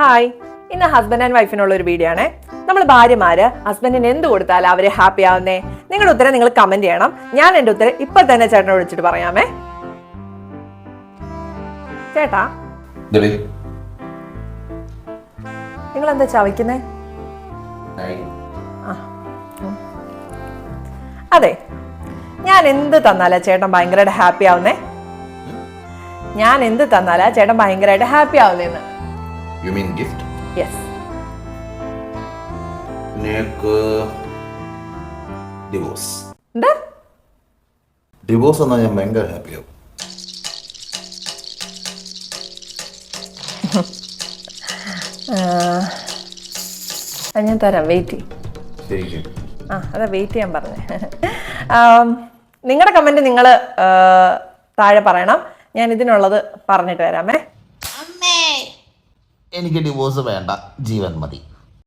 Hi ഇന്ന് husband and വൈഫിനുള്ള ഒരു video ആണ്. നമ്മൾ ഭാര്യമാര് ഹസ്ബൻഡിന് എന്ത് കൊടുത്താൽ അവരെ ഹാപ്പി ആവുന്നേ. നിങ്ങളുടെ ഉത്തരം നിങ്ങൾ കമന്റ് ചെയ്യണം. ഞാൻ എന്റെ ഉത്തരം ഇപ്പൊ തന്നെ ചേട്ടനെ വിളിച്ചിട്ട് പറയാമേ. ചേട്ടാ. നിങ്ങൾ എന്താ ചവയ്ക്കുന്നേ. അതെ. ഞാൻ എന്ത് തന്നാലാ ചേട്ടൻ ഭയങ്കരമായിട്ട് ഹാപ്പി ആവുന്നേ? ഞാൻ എന്ത് തന്നാലാ ചേട്ടൻ ഭയങ്കരമായിട്ട് ഹാപ്പി ആവുന്നേന്ന്? You mean gift? യെസ് നിനക്ക് ഡിവോഴ്സ് എന്താ ഡിവോഴ്സ് എന്നാൽ ഞാൻ ഭയങ്കര ഹാപ്പിയാവും ഞാൻ തരാം. വെയിറ്റ് ശരിക്കും. ആ അതാ വെയിറ്റ് ചെയ്യാൻ പറഞ്ഞേ. നിങ്ങളുടെ കമന്റ് നിങ്ങൾ താഴെ പറയണം. ഞാൻ ഇതിനുള്ളത് പറഞ്ഞിട്ട് വരാമേ. എനിക്ക് ഡിവോഴ്സ് വേണ്ട. ജീവൻ മതി.